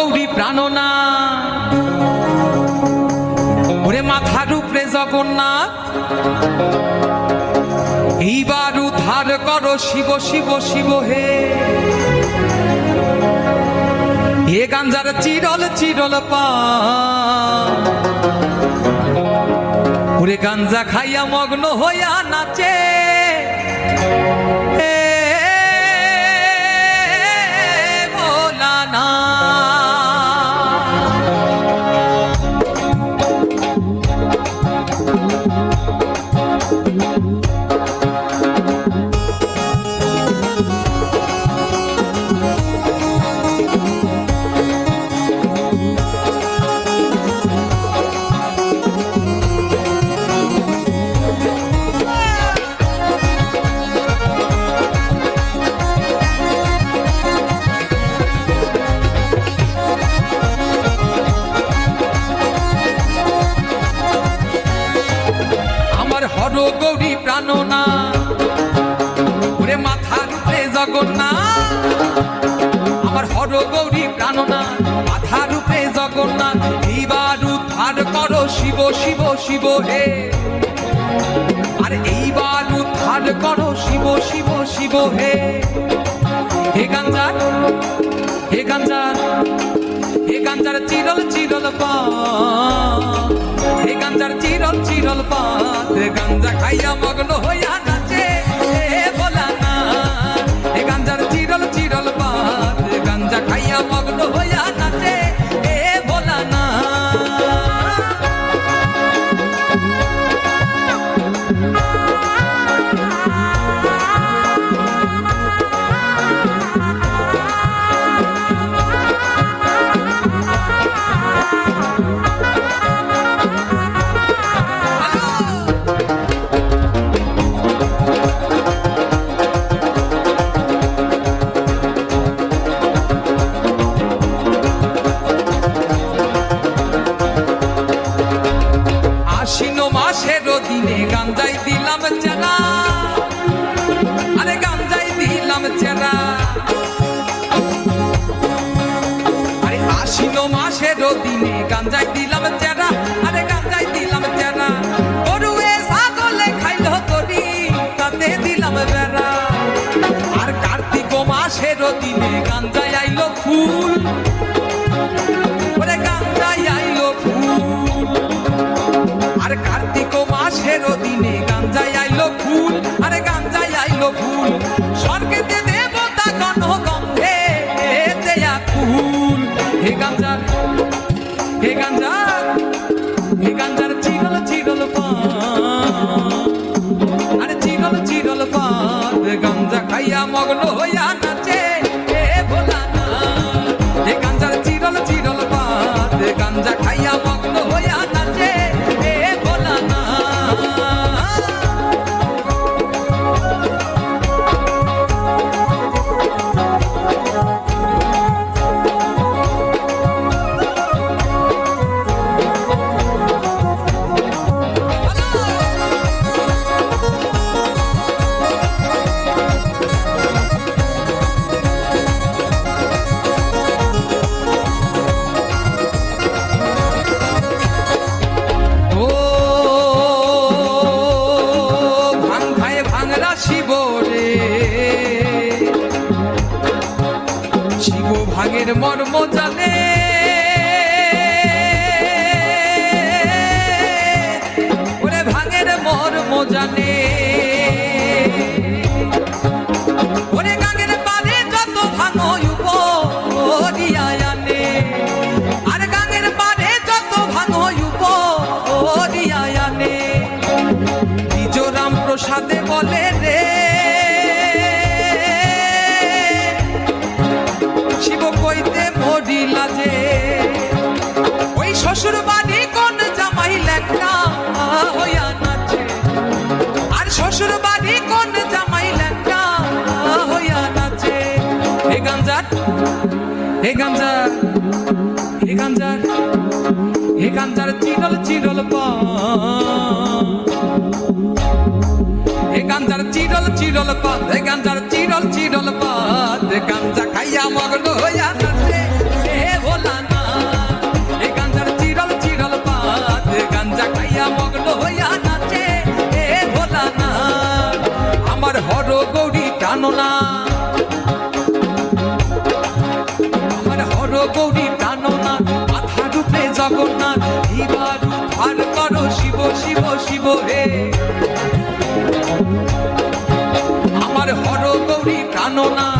গৌরী প্রাণনা ওরে মাথার উপরে জগন্নাথ এইবার উদ্ধার করো শিব শিব শিব হে এ গাঞ্জার চিরল চিরল পা ওরে গাঞ্জা খাইয়া মগ্ন হইয়া নাচে ভোলানা হর গৌরী প্রাণনা। ওরে জগন্নাথ আমার হর গৌরী জগন্নাথ এইবার উদ্ধার করো শিব শিব শিব, হে। আর এইবার উদ্ধার করো শিব শিব শিব, হে। হে গাঞ্জার হে গাঞ্জার গাঞ্জার চিরল চিরল পা হে গাঞ্জার চিরল চিরল পা হে গাঞ্জা খাইয়া মগ্ন হইয়া মাসের দিনে গাঞ্জাই দিলাম চেনা আরে গাঞ্জাই দিলাম চেনা গরুয়ে ছাগলে খাইলো করি তাতে দিলাম বেড়া। আর কার্তিক মাসের দিনে গাঞ্জাই আইলো ফুল। ওরে গাঞ্জাই আইলো ফুল। আর কার্তিক মাসের দিনে গাঞ্জাই আইলো ফুল, আরে গাঞ্জাই আইলো ফুল। ভাঙের মর্ম জানে ওরে ভাঙের মর্ম জানে শ্বশুর বাড়ি কোন জামাই লেখা হইয়া নাচে। হে গাঞ্জার হে গাঞ্জার হে গাঞ্জার হে গাঞ্জার চিরল চিরল হে গাঞ্জার চিরল চিরল পাত হে গাঞ্জার চিরল চিরল পাত হে গাঞ্জা খাইয়া মগ্ন হইয়া ঠাকুর গৌরী টানো না। আমার হর গৌরী টানো না। মাথা রূপে জগন্নাথ হিবারু করো শিব শিব শিব হে আমার হর গৌরী টানো না।